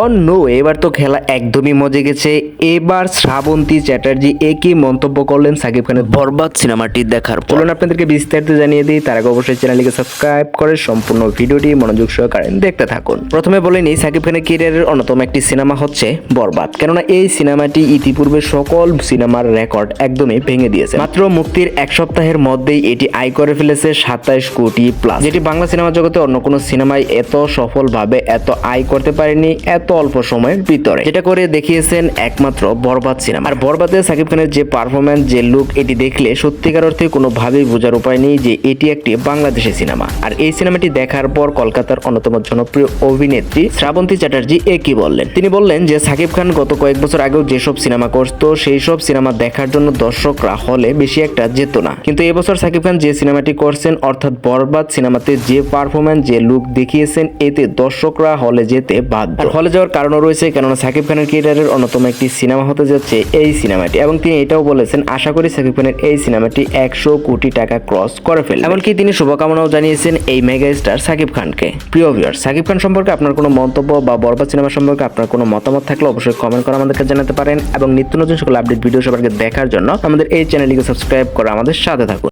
ও no এবার তো খেলা একদমই মজে গেছে। এবার শ্রাবন্তী চ্যাটার্জি একই মন্তব্য করলেন সাকিব খানের। বরবাদ সিনেমাটি দেখার পর। চলুন আপনাদেরকে বিস্তারিত জানিয়ে দিই তার আগে অবশ্যই চ্যানেলটিকে সাবস্ক্রাইব করে সম্পূর্ণ ভিডিওটি মনোযোগ সহকারে দেখতে থাকুন। প্রথমে বলে নিই সাকিব খানের ক্যারিয়ারের অন্যতম একটি সিনেমা হচ্ছে বরবাদ। কেননা এই সিনেমাটি ইতিপূর্বে সকল সিনেমার রেকর্ড একদমই ভেঙে দিয়েছে। মাত্র মুক্তির এক সপ্তাহের মধ্যেই এটি আয় করে ফেলেছে সাতাইশ কোটি প্লাস। যেটি বাংলা সিনেমা জগতে অন্য কোনো সিনেমায় এত সফলভাবে এত আয় করতে পারেনি এত অল্প সময়ের ভিতরে। যেটা করে দেখিয়েছেন একমাত্র বরবাদ সিনেমা। আর বরবাদে সাকিব খানের যে পারফরমেন্স যে লুক এটি দেখলে সত্যিকার অর্থে কোনোভাবেই বোঝার উপায় নেই যে এটি একটি বাংলাদেশি সিনেমা। আর এই সিনেমাটি দেখার পর কলকাতার অন্যতম জনপ্রিয় অভিনেত্রী শ্রাবন্তী চ্যাটার্জি একই বললেন? তিনি বললেন যে সাকিব খান গত কয়েক বছর আগেও যেসব সিনেমা করতো, সেই সব সিনেমা দেখার জন্য দর্শকরা হলে বেশি একটা যেত না। কিন্তু এবছর সাকিব খান যে সিনেমাটি করছেন, অর্থাৎ বরবাদ সিনেমাতে যে পারফরমেন্স যে লুক দেখিয়েছেন, এতে দর্শকরা হলে যেতে বাধ্য। হলে যাওয়ার কারণও রয়েছে, কেননা সাকিব খানের ক্যারিয়ারের অন্যতম একটি সিনেমা হতে যাচ্ছে এই সিনেমাটি। এবং তিনি এটাও বলেছেন, আশা করি সাকিব খানের এই সিনেমাটি একশো কোটি টাকা ক্রস করে ফেলবে। এমনকি তিনি শুভকামনাও জানিয়েছেন এই মেগা স্টার সাকিব খানকে। প্রিয় ভিউয়ার সাকিব খান সম্পর্কে আপনার কোনো মন্তব্য বা বরবাদ সিনেমা সম্পর্কে আপনার কোনো মতামত থাকলে অবশ্যই কমেন্ট করে আমাদেরকে জানাতে পারেন। এবং নিত্য নতুন সকল আপডেট ভিডিও সবাইকে দেখার জন্য আমাদের এই চ্যানেলটিকে সাবস্ক্রাইব করে আমাদের সাথে থাকুন।